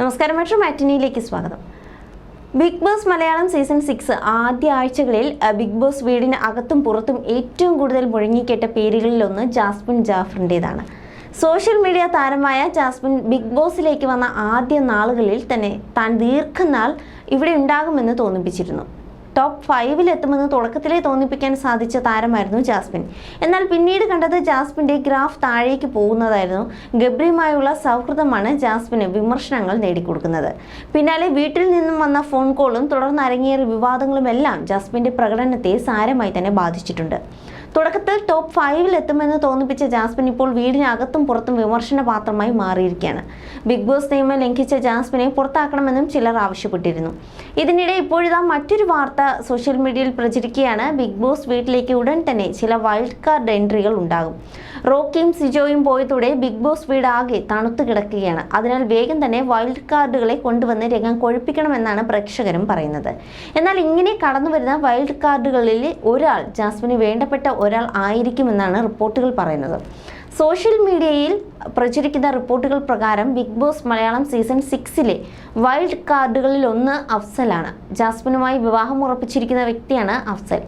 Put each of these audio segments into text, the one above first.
നമസ്കാരം മെട്രോ മാറ്റിനിയിലേക്ക് സ്വാഗതം. Bigg Boss Malayalam season six ആദ്യ ആഴ്ചകളിൽ ബിഗ് ബോസ് വീടിന് അകത്തും പുറത്തും ഏറ്റവും കൂടുതൽ മുഴങ്ങിക്കേട്ട പേരുകളിലൊന്ന് ജാസ്മിൻ ജാഫറിന്റെതാണ്. സോഷ്യൽ മീഡിയ താരമായ ജാസ്മിൻ ബിഗ് ബോസിലേക്ക് വന്ന ആദ്യ നാളുകളിൽ തന്നെ താൻ ദീർഘനാൾ ഇവിടെ ഉണ്ടാകുമെന്ന് തോന്നിപ്പിച്ചിരുന്നു. ടോപ്പ് ഫൈവിൽ എത്തുമെന്ന് തുടക്കത്തിലേ തോന്നിപ്പിക്കാൻ സാധിച്ച താരമായിരുന്നു ജാസ്മിൻ. എന്നാൽ പിന്നീട് കണ്ടത് ജാസ്മിന്റെ ഗ്രാഫ് താഴേക്ക് പോകുന്നതായിരുന്നു. ഗബ്രിയുമായുള്ള സൗഹൃദമാണ് ജാസ്മിന് വിമർശനങ്ങൾ നേടിക്കൊടുക്കുന്നത്. പിന്നാലെ വീട്ടിൽ നിന്നും വന്ന ഫോൺ കോളും തുടർന്ന് അരങ്ങേറിയ വിവാദങ്ങളുമെല്ലാം ജാസ്മിന്റെ പ്രകടനത്തെ സാരമായി തന്നെ ബാധിച്ചിട്ടുണ്ട്. തുടക്കത്തിൽ ടോപ്പ് ഫൈവിൽ എത്തുമെന്ന് തോന്നിപ്പിച്ച ജാസ്മിൻ ഇപ്പോൾ വീടിനകത്തും പുറത്തും വിമർശന പാത്രമായി മാറിയിരിക്കുകയാണ്. ബിഗ് ബോസ് നിയമം ലംഘിച്ച ജാസ്മിനെ പുറത്താക്കണമെന്നും ചിലർ ആവശ്യപ്പെട്ടിരുന്നു. ഇതിനിടെ ഇപ്പോഴിതാ മറ്റൊരു വാർത്ത സോഷ്യൽ മീഡിയയിൽ പ്രചരിക്കുകയാണ്. ബിഗ് ബോസ് വീട്ടിലേക്ക് ഉടൻ തന്നെ ചില വൈൽഡ് കാർഡ് എൻട്രികൾ ഉണ്ടാകും. റോക്കിയും സിജോയും പോയതോടെ ബിഗ് ബോസ് വീടാകെ തണുത്തു കിടക്കുകയാണ്. അതിനാൽ വേഗം തന്നെ വൈൽഡ് കാർഡുകളെ കൊണ്ടുവന്ന് രംഗം കൊഴിപ്പിക്കണമെന്നാണ് പ്രേക്ഷകരും പറയുന്നത്. എന്നാൽ ഇങ്ങനെ കടന്നു വരുന്ന വൈൽഡ് കാർഡുകളിൽ ഒരാൾ ജാസ്മിന് വേണ്ടപ്പെട്ട ഒരാൾ ആയിരിക്കുമെന്നാണ് റിപ്പോർട്ടുകൾ പറയുന്നത്. സോഷ്യൽ മീഡിയയിൽ പ്രചരിക്കുന്ന റിപ്പോർട്ടുകൾ പ്രകാരം ബിഗ് ബോസ് മലയാളം സീസൺ സിക്സിലെ വൈൽഡ് കാർഡുകളിൽ ഒന്ന് അഫ്സലാണ്. ജാസ്മിനുമായി വിവാഹം ഉറപ്പിച്ചിരിക്കുന്ന വ്യക്തിയാണ് അഫ്സൽ.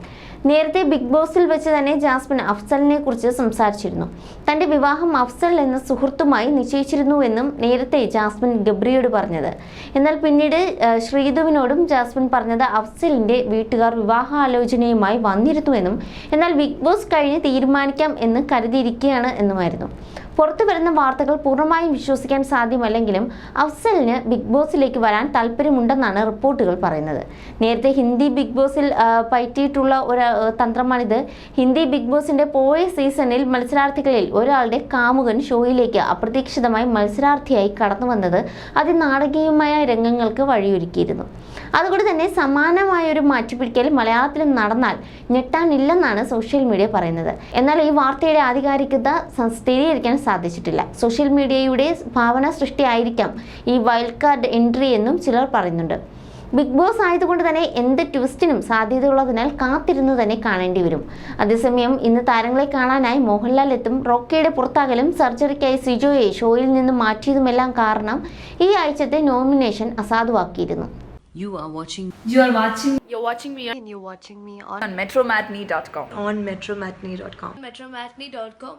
നേരത്തെ ബിഗ് ബോസിൽ വെച്ച് തന്നെ ജാസ്മിൻ അഫ്സലിനെ കുറിച്ച് സംസാരിച്ചിരുന്നു. തന്റെ വിവാഹം അഫ്സൽ എന്ന സുഹൃത്തുമായി നിശ്ചയിച്ചിരുന്നുവെന്നും നേരത്തെ ജാസ്മിൻ ഗബ്രിയോട് പറഞ്ഞത്. എന്നാൽ പിന്നീട് ശ്രീധുവിനോടും ജാസ്മിൻ പറഞ്ഞത് അഫ്സലിന്റെ വീട്ടുകാർ വിവാഹാലോചനയുമായി വന്നിരുന്നുവെന്നും എന്നാൽ ബിഗ് ബോസ് കഴിഞ്ഞ് തീരുമാനിക്കാം എന്ന് കരുതിയിരിക്കുകയാണ് എന്നുമായിരുന്നു. പുറത്തു വരുന്ന വാർത്തകൾ പൂർണമായും വിശ്വസിക്കാൻ സാധ്യമല്ലെങ്കിലും അഫ്സലിന് ബിഗ് ബോസിലേക്ക് വരാൻ താല്പര്യമുണ്ടെന്നാണ് റിപ്പോർട്ടുകൾ പറയുന്നത്. നേരത്തെ ഹിന്ദി ബിഗ് ബോസിൽ പറ്റിയിട്ടുള്ള ഒരു തന്ത്രമാണിത്. ഹിന്ദി ബിഗ് ബോസിന്റെ പോയ സീസണിൽ മത്സരാർത്ഥികളിൽ ഒരാളുടെ കാമുകൻ ഷോയിലേക്ക് അപ്രതീക്ഷിതമായി മത്സരാർത്ഥിയായി കടന്നു വന്നത് അതിനാടകീയമായ രംഗങ്ങൾക്ക് വഴിയൊരുക്കിയിരുന്നു. അതുകൊണ്ട് തന്നെ സമാനമായ ഒരു മാറ്റിപ്പിടിക്കൽ മലയാളത്തിലും നടന്നാൽ ഞെട്ടാനില്ലെന്നാണ് സോഷ്യൽ മീഡിയ പറയുന്നത്. എന്നാൽ ഈ വാർത്തയുടെ ആധികാരികത സ്ഥിരീകരിക്കാൻ സാധിച്ചിട്ടില്ല സോഷ്യൽ മീഡിയയുടെ ഭാവന സൃഷ്ടിയായിരിക്കാം ഈ വൈൽഡ് കാർഡ് എൻട്രി എന്നും ചിലർ പറയുന്നുണ്ട് ബിഗ് ബോസ് ആയതുകൊണ്ട് തന്നെ എന്ത് ട്വിസ്റ്റിനും സാധ്യതയുള്ളതിനാൽ കാത്തിരുന്ന് തന്നെ കാണേണ്ടി വരും അതേസമയം ഇന്ന് താരങ്ങളെ കാണാനായി മോഹൻലാൽ എത്തും റോക്കിയുടെ പുറത്താകലും സർജറിക്കായി സിജോയെ ഷോയിൽ നിന്ന് മാറ്റിയതുമെല്ലാം കാരണം ഈ ആഴ്ചത്തെ നോമിനേഷൻ അസാധുവാക്കിയിരുന്നു You are watching You are watching You're watching me and you're watching me on, on metromatney.com. on metromatney.com. metromatney.com.